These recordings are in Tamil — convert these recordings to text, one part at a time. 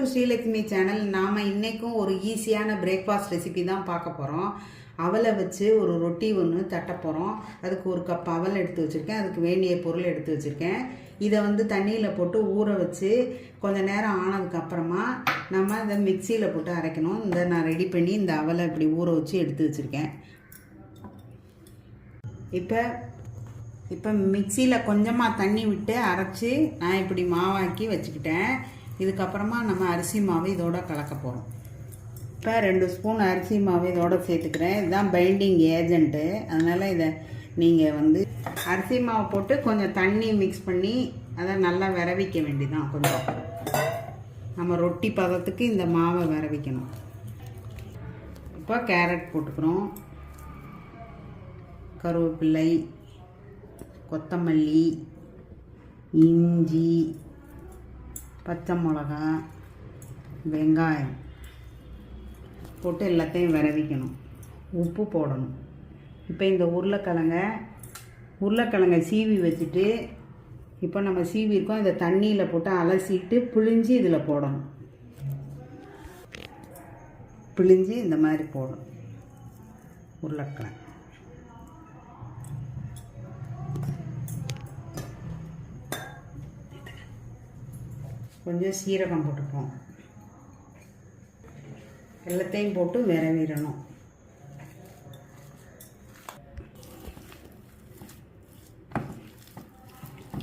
டு ஸ்ரீலக்ஷ்மி சேனல் நாம் இன்றைக்கும் ஒரு ஈஸியான பிரேக்ஃபாஸ்ட் ரெசிபி தான் பார்க்க போகிறோம் அவலை வச்சு ஒரு ரொட்டி ஒன்று தட்ட போகிறோம் அதுக்கு ஒரு கப் அவல் எடுத்து வச்சுருக்கேன். அதுக்கு வேண்டிய பொருள் எடுத்து வச்சுருக்கேன். இதை வந்து தண்ணியில் போட்டு ஊற வச்சு கொஞ்ச நேரம் ஆனதுக்கப்புறமா நம்ம இதை மிக்சியில் போட்டு அரைக்கணும். இந்த நான் ரெடி பண்ணி இந்த அவலை இப்படி ஊற வச்சு எடுத்து வச்சுருக்கேன். இப்போ இப்போ மிக்சியில் கொஞ்சமாக தண்ணி விட்டு அரைச்சி நான் இப்படி மாவாக்கி வச்சுக்கிட்டேன். இதுக்கப்புறமா நம்ம அரிசி மாவு இதோட கலக்க போகிறோம் இப்போ ரெண்டு ஸ்பூன் அரிசி மாவு இதோட சேர்த்துக்கிறேன். இதுதான் பைண்டிங் ஏஜென்ட்டு அதனால் இதை நீங்கள் வந்து அரிசி மாவு போட்டு கொஞ்சம் தண்ணி மிக்ஸ் பண்ணி அதை நல்லா விரவிக்க வேண்டியதான் கொஞ்சம். நம்ம ரொட்டி பதத்துக்கு இந்த மாவை விரவிக்கணும். இப்போ கேரட் போட்டுக்கிறோம். கருவேப்பிள்ளை கொத்தமல்லி இஞ்சி பச்சை மிளகா வெங்காயம் போட்டு எல்லாத்தையும் விரவிக்கணும். உப்பு போடணும். இப்போ இந்த உருளைக்கிழங்க உருளைக்கிழங்க சீவி வச்சுட்டு இப்போ நம்ம சீவி இருக்கோம் இதை தண்ணியில் போட்டு அலசிட்டு பிழிஞ்சு இதில் போடணும். பிழிஞ்சு இந்த மாதிரி போடணும். உருளைக்கிழங்கு. கொஞ்சம் சீரகம் போட்டுப்போம். எல்லாத்தையும் போட்டு விரவிடணும்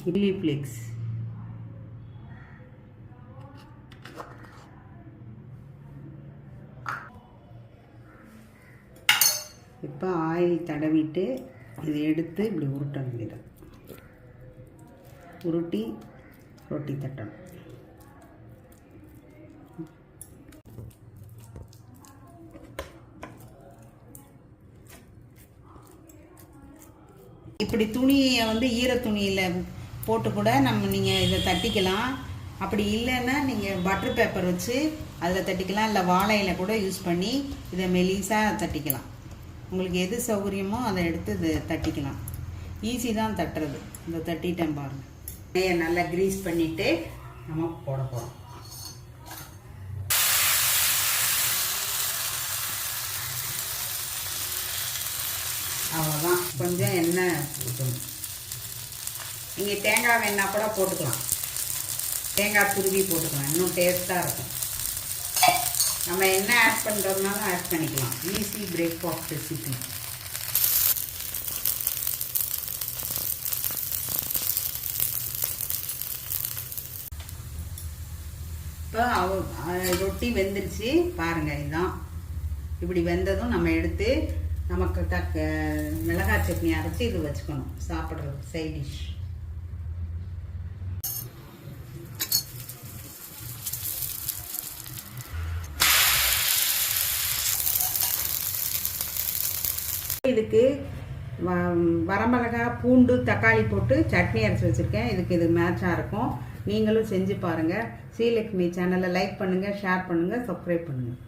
இட்லி ஃப்ளிக்ஸ் இப்போ ஆயில் தடவிட்டு இதை எடுத்து இப்படி உருட்ட வேண்டியது உருட்டி ரொட்டி தட்டணும். இப்படி துணியை வந்து ஈர துணியில் போட்டு கூட நம்ம நீங்கள் இதை தட்டிக்கலாம். அப்படி இல்லைன்னா நீங்கள் பட்டர் பேப்பர் வச்சு அதில் தட்டிக்கலாம். இல்லை வாழையில கூட யூஸ் பண்ணி இதை மெலிசாக தட்டிக்கலாம். உங்களுக்கு எது சௌகரியமோ அதை எடுத்து இதை தட்டிக்கலாம். ஈஸி தான் தட்டுறது. இந்த தட்டிட்டேன் பாருங்கள் நல்லா க்ரீஸ் பண்ணிவிட்டு நம்ம போட போகிறோம் அவ்வளோதான் கொஞ்சம் எண்ணெய். ஊற்றணும் நீங்கள் தேங்காய் வேணால் கூட போட்டுக்கலாம். தேங்காய் துருவி போட்டுக்கலாம். இன்னும் டேஸ்ட்டாக இருக்கும். நம்ம என்ன ஆட் பண்ணுறதுனாலும் ஆட் பண்ணிக்கலாம். ஈஸி பிரேக்ஃபாஸ்ட் ரெசிபி இப்போ அவ ரொட்டி வெந்துருச்சு. பாருங்கள் இதுதான். இப்படி வெந்ததும் நம்ம எடுத்து நமக்கு தக்க மிளகாய் சட்னி அரைச்சி இது வச்சுக்கணும். சாப்பிட்றது சைட் டிஷ் இதுக்கு வ- வரமிளகா பூண்டு தக்காளி போட்டு சட்னி அரைச்சி வச்சுருக்கேன். இதுக்கு இது மேட்சாக இருக்கும். நீங்களும் செஞ்சு பாருங்கள் ஸ்ரீலக்ஷ்மி சேனலை லைக் பண்ணுங்கள் ஷேர் பண்ணுங்கள் சப்ஸ்கிரைப் பண்ணுங்கள்